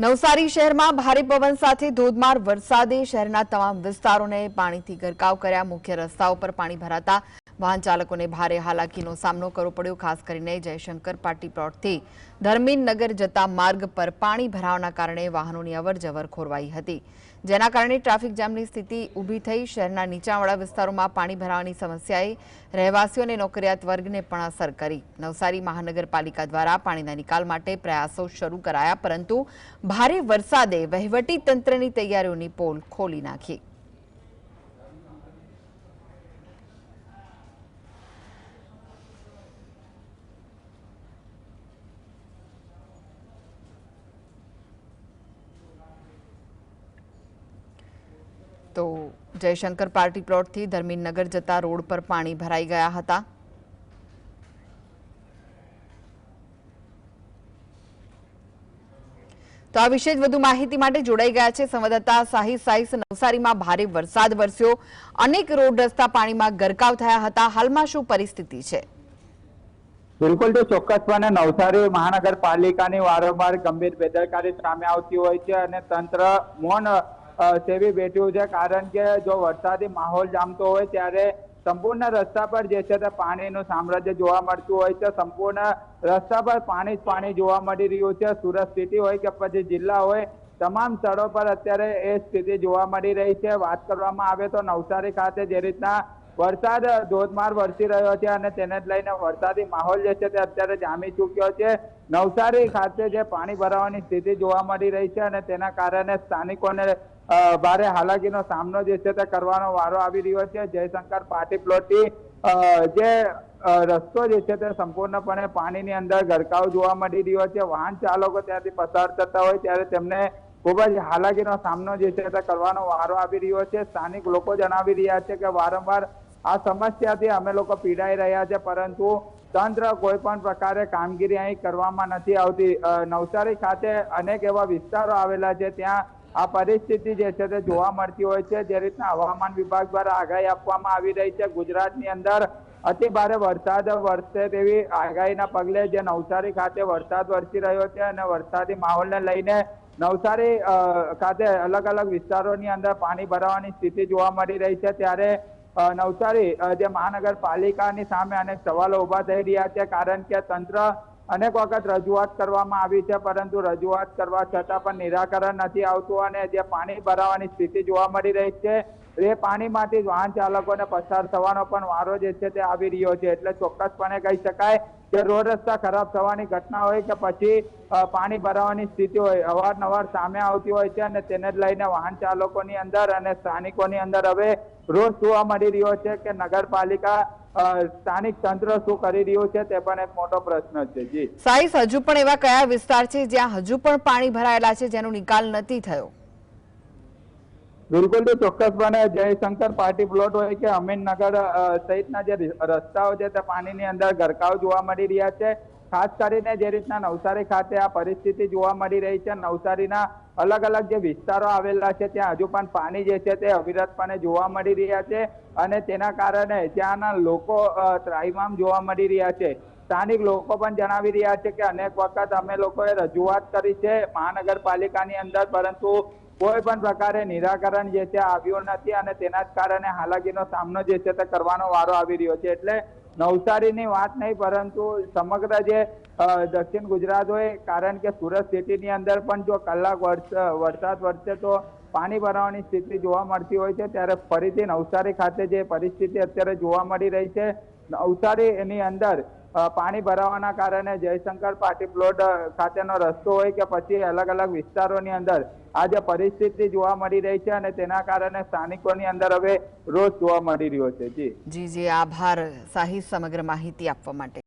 નવસારી શહેરમાં ભારે પવન સાથે ધોધમાર વરસાદે શહેરના તમામ વિસ્તારોને પાણીથી ગરકાવ કર્યા. મુખ્ય રસ્તાઓ પર પાણી ભરાતા વાહન ચાલકોને ભારે હાલાકીનો સામનો કરવો પડ્યો, ખાસ કરીને જયશંકર પાર્ટી પ્લોટથી. ધર્મીન નગર જતા માર્ગ પર પાણી ભરાવાના કારણે વાહનોની અવરજવર ખોરવાઈ હતી. જેના કારણે ટ્રાફિક જામની સ્થિતિ ઊભી થઈ. શહેરના નીચાણવાળા વિસ્તારોમાં પાણી ભરાવાની સમસ્યાએ રહેવાસીઓ અને નોકરિયાત વર્ગને પણ અસર કરી. નવસારી મહાનગરપાલિકા દ્વારા પાણીના નિકાલ માટે પ્રયાસો શરૂ કરાયા, પરંતુ ભારે વરસાદે વહીવટી તંત્રની તૈયારીઓની પોલ ખોલી નાખી. તો જયશંકર પાર્ટી પ્લોટથી ધર્મીનગર જતા રોડ પર પાણી ભરાઈ ગયા હતા. તો આ વિશે જ વધુ માહિતી માટે જોડાઈ ગયા છે સંવાદદાતા સાહી સાઈસ. નવસારીમાં ભારે વરસાદ વરસ્યો. અનેક રોડ રસ્તા પાણીમાં ગરકાવ થયા હતા. હાલમાં શું પરિસ્થિતિ છે? બિલકુલ તો ચોક્કસપણે નવસારી મહાનગરપાલિકાની વારંવાર ગંભીર બેદરકારી સામે આવતી હોય છે અને તંત્ર મૌન સેવી બેઠું છે. કારણ કે જો વરસાદી માહોલ જામતો હોય ત્યારે સંપૂર્ણ રસ્તા પર જે છે તે પાણીનું સામ્રાજ્ય જોવા મળતું હોય છે. સંપૂર્ણ રસ્તા પર પાણી જ પાણી જોવા મળી રહ્યું છે. સુરત સિટી હોય કે પછી જિલ્લા હોય, તમામ સ્થળો પર અત્યારે એ સ્થિતિ જોવા મળી રહી છે. વાત કરવામાં આવે તો નવસારી ખાતે જે રીતના વરસાદ ધોધમાર વરસી રહ્યો છે અને તેને જ લઈને વરસાદી માહોલ જે છે તે અત્યારે જામી ચૂક્યો છે. નવસારી ખાતે જે પાણી ભરાવાની સ્થિતિ જોવા મળી રહી છે અને તેના કારણે સ્થાનિકોને ભારે હાલાકીનો સામનો જે છે તે કરવાનો વારો આવી રહ્યો છે. જયશંકર પાર્ટી પ્લોટથી જે રસ્તો જે છે તે સંપૂર્ણપણે પાણીની અંદર ગરકાવ જોવા મળી રહ્યો છે. વાહન ચાલકો ત્યાંથી પસાર થતા હોય ત્યારે તેમને ખૂબ જ હાલાકીનો સામનો જે છે તે કરવાનો વારો આવી રહ્યો છે. સ્થાનિક લોકો જણાવી રહ્યા છે કે વારંવાર આ સમસ્યાથી અમે લોકો પીડાઈ રહ્યા છે, પરંતુ તંત્ર કોઈ પણ પ્રકારે કામગીરી અહીં કરવામાં નથી આવતી. નવસારી ખાતે અનેક એવા વિસ્તારો આવેલા છે. ત્યાં આ પરિસ્થિતિ જે છે તે જોવા મળતી હોય છે. જે રીતના હવામાન વિભાગ દ્વારા આગાહી આપવામાં આવી રહી છે. ગુજરાતની અંદર અતિ ભારે વરસાદ વરસે તેવી આગાહીના પગલે જે નવસારી ખાતે વરસાદ વરસી રહ્યો છે અને વરસાદી માહોલને લઈને નવસારી ખાતે અલગ અલગ વિસ્તારોની અંદર પાણી ભરાવાની સ્થિતિ જોવા મળી રહી છે. ત્યારે નવસારી જે મહાનગરપાલિકાની સામે અનેક સવાલો ઊભા થઈ રહ્યા છે. કારણ કે તંત્ર અનેક વખત રજૂઆત કરવામાં આવી છે, પરંતુ રજૂઆત કરવા છતાં પણ નિરાકરણ નથી આવતું અને જે પાણી ભરાવાની સ્થિતિ જોવા મળી રહી છે એ પાણીમાંથી જ વાહન ચાલકોને પસાર થવાનો પણ વારો જે છે તે આવી રહ્યો છે. એટલે ચોક્કસપણે કહી શકાય કે રોડ રસ્તા ખરાબ થવાની ઘટના હોય કે પછી પાણી ભરાવાની સ્થિતિ હોય, અવારનવાર સામે આવતી હોય છે અને તેને લઈને વાહન ચાલકોની અંદર અને સ્થાનિકોની અંદર હવે રોષ જોવા મળી રહ્યો છે કે નગરપાલિકા સ્થાનિક તંત્ર શું કરી રહ્યું છે તે પણ એક મોટો પ્રશ્ન છે. જી. સાઈસ હજુ પણ એવા કયા વિસ્તાર છે જ્યાં હજુ પણ પાણી ભરાયેલા છે જેનો નિકાલ નથી થયો? બિલકુલ તો ચોક્કસપણે જયશંકર પાર્ટી પ્લોટ હોય કે અમીનનગર સહિતના જે રસ્તાઓ છે તે પાણીની અંદર ગરકાવ જોવા મળી રહ્યા છે. ખાસ કરીને જે રીતના નવસારી ખાતે આ પરિસ્થિતિ જોવા મળી રહી છે. નવસારીના અલગ અલગ જે વિસ્તારો આવેલા છે, ત્યાં હજુ પણ પાણી જે છે તે અવિરતપણે જોવા મળી રહ્યા છે અને તેના કારણે ત્યાંના લોકો ત્રાઈમામ જોવા મળી રહ્યા છે. સ્થાનિક લોકો પણ જણાવી રહ્યા છે કે અનેક વખત અમે લોકોએ રજૂઆત કરી છે મહાનગરપાલિકાની અંદર, પરંતુ કોઈ પણ પ્રકારે નિરાકરણ જે છે આવ્યું નથી અને તેના જ કારણે હાલાકીનો સામનો જે છે તે કરવાનો વારો આવી રહ્યો છે. એટલે નવસારીની વાત નહીં, પરંતુ સમગ્ર જે દક્ષિણ ગુજરાત હોય, કારણ કે સુરત સિટીની અંદર પણ જો કલાક વરસાદ વરસે તો પાણી ભરાવાની સ્થિતિ જોવા મળતી હોય છે, ત્યારે ફરીથી નવસારી ખાતે જે પરિસ્થિતિ અત્યારે જોવા મળી રહી છે નવસારી એની અંદર પાણી ભરાવાના કારણે જયશંકર પાર્ટી પ્લોટ ખાતેનો રસ્તો હોય કે પછી અલગ અલગ વિસ્તારોની અંદર આ જે પરિસ્થિતિ જોવા મળી રહી છે અને તેના કારણે સ્થાનિકોની અંદર હવે રોષ જોવા મળી રહ્યો છે. જી. જી આભાર. સાહી સમગ્ર માહિતી આપવા માટે.